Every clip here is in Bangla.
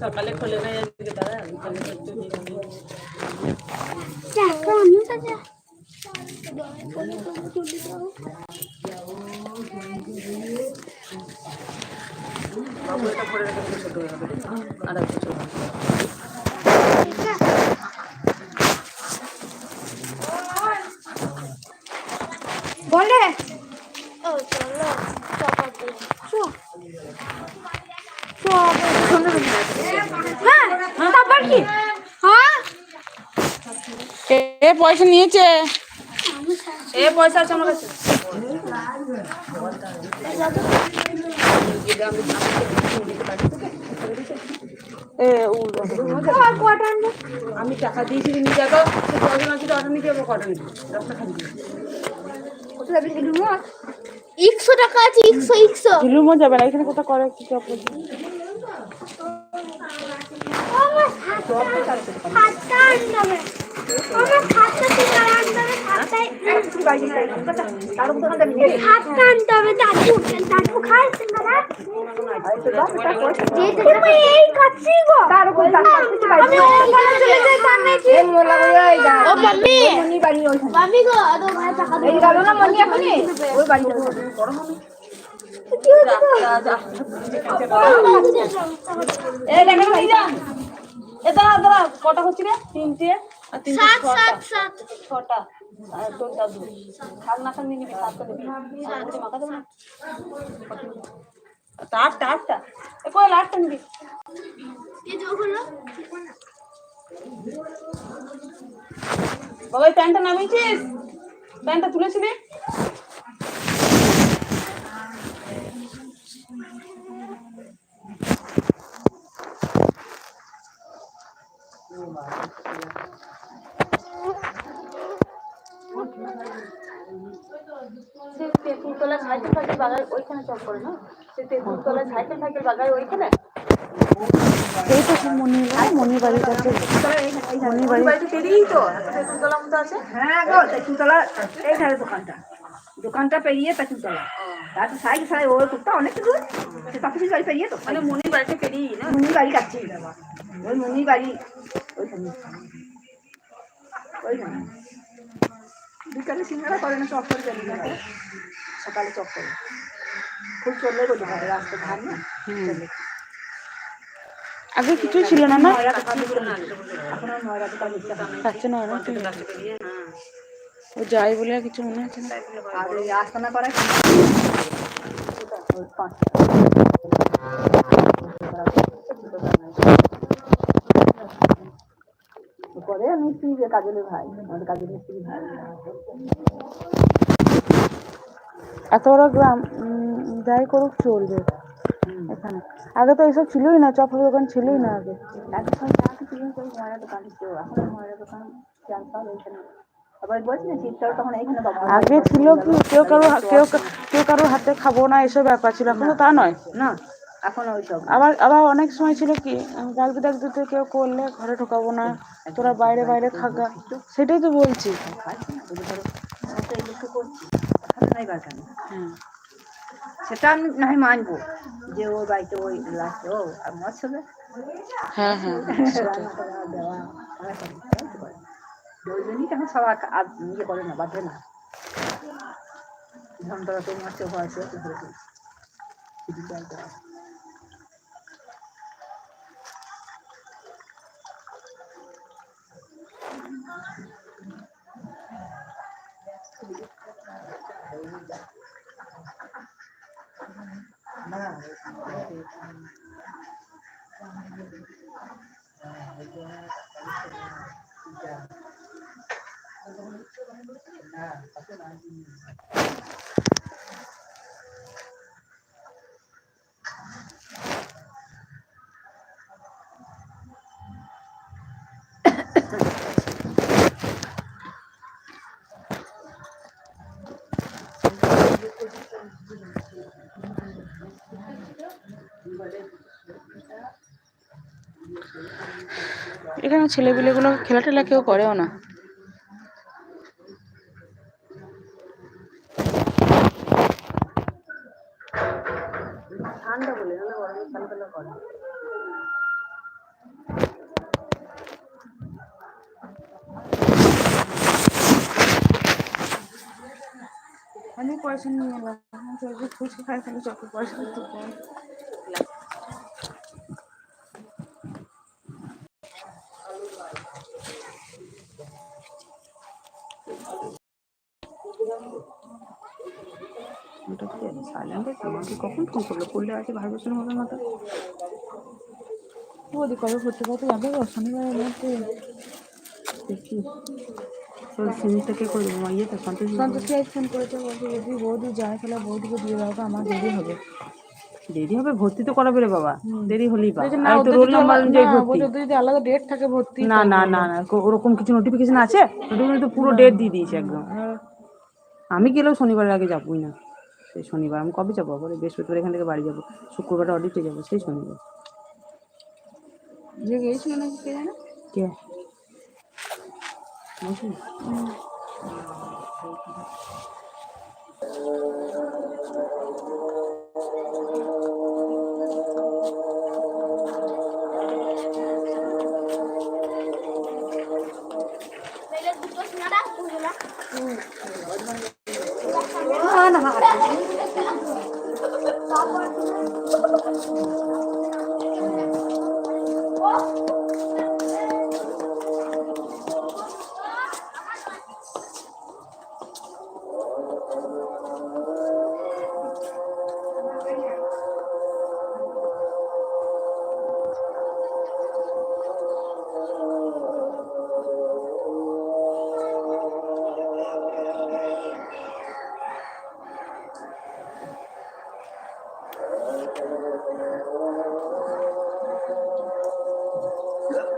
সকালে খোলে না ছোট হয়ে যাবে। আর বলে ও চলো চপাতে হ্যাঁ তারপর কি হ্যাঁ এ পয়সা নিয়েছে? এ পয়সা আছে আমার কাছে। আমি টাকা দিয়েছি নিয়ে যাব। কজন আছে অটো নিতে যাব কটা নিতে খালি। একশো টাকা আছে একশো একশো ঝুলুমও যাবে না এখানে কোথাও করে কি চপ আমার খাতা আনতে হবে আমার খাতা ঠিক আর আনতে হবে? খাতায় খাতা আনতে হবে দাদু দাদু খায় সিঙ্গারা এই খাচ্ছি গো। আমি ওখানে চলে যাই তার নাকি? ও মাম্মি মাম্মি গো আদো ভাই টাকা দেবো কি হচ্ছে এ দাঁড়া দাঁড়া কটা হচ্ছে তিনটে। আর তিনটে ছটা। আর দাদু থাক না থাক নিয়ে নিবি সাতটা নিবি সাতটা দেবো না? আটটা আটটা এ কই আটটা নিবি। বাবা প্যান্টটা নামিয়েছিস? প্যান্টটা তুলেছিলি সে তেঁতুলতলা সাইকেল ফাইকেল বাগায় ওইখানে করে না? সে তেঁতুলতলা সাইকেল ফাইকেল বাগায় ওইখানে? এই তো মনির মনির বাড়ির কাছে। মনির বাড়িতে পেরিয়েই তো? তেঁতুলতলা মতো আছে। হ্যাঁ গো তেঁতুলতলা এই দোকানটা। দোকানটা পেরিয়ে তেঁতুলতলা তারপর সাইড সাইড ওই কুত্তা অনেক দূর। সে বাড়ি পেরিয়ে তো মানে মনির বাড়িতে পেরিয়েই না? মুনি বাড়ি কাছে ওই মুনি বাড়ি ওইখানে। ওইখানে। বিকালে সিঙ্গারা করে না চপ করে সকালে চপ করে খুব চললে বলতে পারে রাস্তা ধার না? আগে কিছুই ছিল না না? এখন আর নয়রা দোকান দিতে হয় না। পাচ্ছে না ও যাই বলে আর কিছু মনে হচ্ছে না। আর ওই ওই পাঁচ করে মিস্ত্রি যে কাজলের ভাই আমাদের কাজের মিস্ত্রি ভাই। এত বড় গ্রাম যাই করুক চলবে এখানে আগে তো এইসব ছিলই না চপ দোকান ছিলই না আগে এত সময় চা খেতে গিয়ে ওই দোকান ছিল এখন ময়রা দোকান এইখানে এইখানে আগে ছিল কি কেউ কারও কেউ কেউ কারও হাতে খাব না এসব ব্যাপার ছিল এখন তো তা নয় না এখন ওই সব আবার আবার অনেক সময় ছিল কি ডাকতে ডাকতে কেউ করলে ঘরে ঢোকাবো না তোরা বাইরে বাইরে থাকা সেটাই তো বলছি খাচ্ছি না। বলে ধরো আমরা তো এগুলো তো করছি এখন নাই বার কেন সেটা আমি না হয় মানবো। যে ওর বাড়িতে ওই লাস্ট ও আর মত হবে হ্যাঁ হ্যাঁ রান্না করা দেওয়া ওই জন্যই তখন সবার ইয়ে করে না বাঁধে না। ধনতলা তো মারছে হয় এখানে ছেলেপিলেগুলো খেলা টেলা কেউ করেও না। ঠান্ডা বলে করে। অনেক পয়সা নিয়ে এলাম। যদি খুশি খাই তাহলে পয়সা দিতে ওটা কি সাইলেন্ট আমাকে কখন ফোন করল? করলে আছে হবে মতো বৌদি কবে করতে যাবে? গো শনিবারের মধ্যে দেখি। তোর সিমিটটা কে করে দেবো ইয়ে তো সন্তোষ সন্তোষী ফোন করেছে বলছে যদি বৌদি যায় তাহলে বৌদিকে দিয়ে দাও তো আমার দেরি হবে। দেরি হবে ভর্তি তো করাবে রে বাবা। দেরি হলেই বা। আর তো রোল নাম্বার অনুযায়ী ভর্তি। যদি আলাদা ডেট থাকে ভর্তি না না না না ওরকম কিছু নোটিফিকেশন আছে? নোটিফিকেশন তো পুরো ডেট দিয়ে দিয়েছে একদম। আমি গেলেও শনিবারের আগে যাবোই না। সেই শনিবার আমি কবে যাব? আবার বৃহস্পতিবার এখান থেকে বাড়ি যাব। শুক্রবারে অডিটে যাব সেই শনিবার। যে গিয়েছিল নাকি কে জানে? কে? 嗯 যাও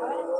মনে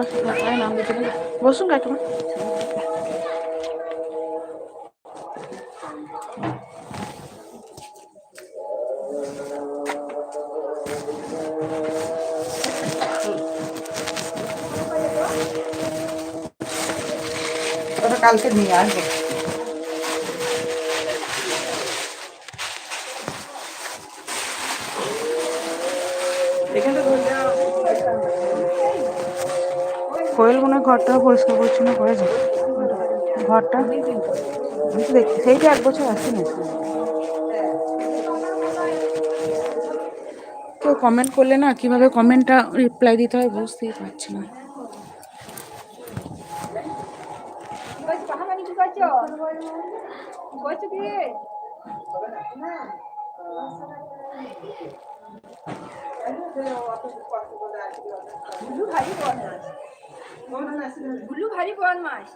হচ্ছে ঢাকায় নাম দিতে হবে। বসুন কাকিমা ওটা কালকে নিয়ে আসব এখানটা ধরলে কোয়েল মনে হয় ঘরটা পরিষ্কার পরিচ্ছন্ন করেছে ঘরটা তো সেইটা এক বছর আসেনি। কেউ কমেন্ট করলে না, কীভাবে কমেন্টটা রিপ্লাই দিতে হয় বুঝতেই পারছি না। ভুলু ভুলু ভারী বদমাস